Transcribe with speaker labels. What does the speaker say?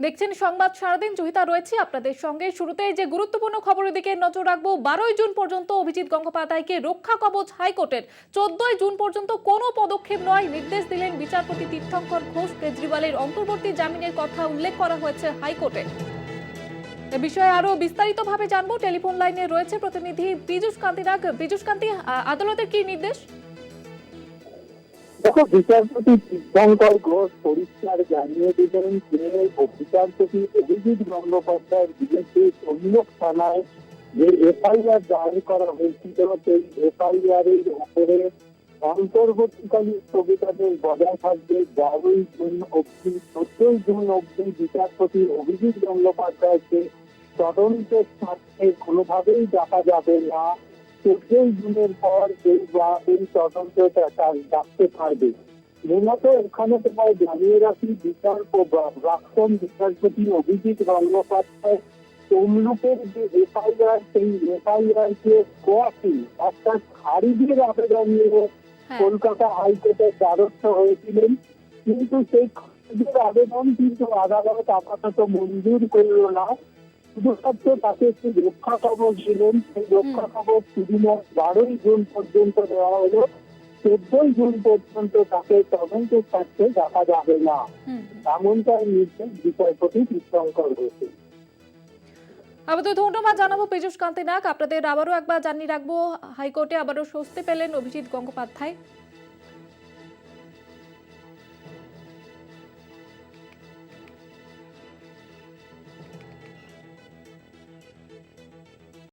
Speaker 1: দেখছেন সংবাদ সারাদিন জহিতা রয়েছে আপনাদের সঙ্গে। শুরুতেই যে গুরুত্বপূর্ণ খবরের দিকে নজর রাখব, বারোই জুন পর্যন্ত অভিজিৎ গঙ্গোপাধ্যায়কে রক্ষা কবচ হাইকোর্টের। চোদ্দই জুন পর্যন্ত কোনো পদক্ষেপ নয়, নির্দেশ দিলেন বিচারপতি তীর্থঙ্কর ঘোষ। কেজরিওয়ালের অন্তর্বর্তী জামিনের কথা উল্লেখ করা হয়েছে হাইকোর্টে। এ বিষয়ে আরও বিস্তারিতভাবে জানব। টেলিফোন লাইনে রয়েছে প্রতিনিধি পীযুষ কান্তি নাগ পীযুষ কান্তি আদালতের কি নির্দেশ?
Speaker 2: দেখো, বিচারপতি তীর্থঙ্কর ঘোষ পরিষ্কার জানিয়ে দিলেন যে বিচারপতি অভিজিৎ গঙ্গোপাধ্যায়ের বিরুদ্ধে তমলুক থানায় যে এফআইআর দায়ের করা হয়েছিল, সেই এফআইআর এর উপরে অন্তর্বর্তীকালীন স্থগিতাদেশ বজায় থাকবে। বারোই জুন অব্দি চোদ্দই জুন অব্দি বিচারপতি অভিজিৎ গঙ্গোপাধ্যায়কে তদন্তের স্বার্থে কোনোভাবেই ডাকা যাবে না। চোদ্দই জুনের পর এই বা- এই তদন্ত ডাকতে পারবে। মূলত এখানে তোমায় জানিয়ে রাখি বিচার প্রাক্তন বিচারপতি অভিজিৎ গঙ্গোপাধ্যায় তমলুকের যে এফআইআর সেই এফআইআর কে কোয়াশি অর্থাৎ খারিজের আবেদন নিয়ে
Speaker 1: হ্যাঁ।
Speaker 2: কলকাতা হাইকোর্টের দ্বারস্থ হয়েছিলেন। কিন্তু সেই খারিজের আবেদন কিন্তু আদালত আপাতত মঞ্জুর করল না। শুধুমাত্র তাকে একটি রক্ষা কবচ দিলেন। সেই রক্ষা কবচ শুধুমাত্র বারোই জুন পর্যন্ত দেওয়া হলো। চোদ্দই জুন পর্যন্ত তাকে তদন্তের স্বার্থে দেখা যাবে না। এমনটাই নির্দেশ বিচারপতি তীর্থঙ্কর ঘোষের
Speaker 1: আপাতত ধন্যবাদ জানাব পীযুষ কান্তি নাগ আপনাদের আবারও একবার জানিয়ে রাখব হাইকোর্টে আবারও স্বস্তি পেলেন অভিজিৎ গঙ্গোপাধ্যায়।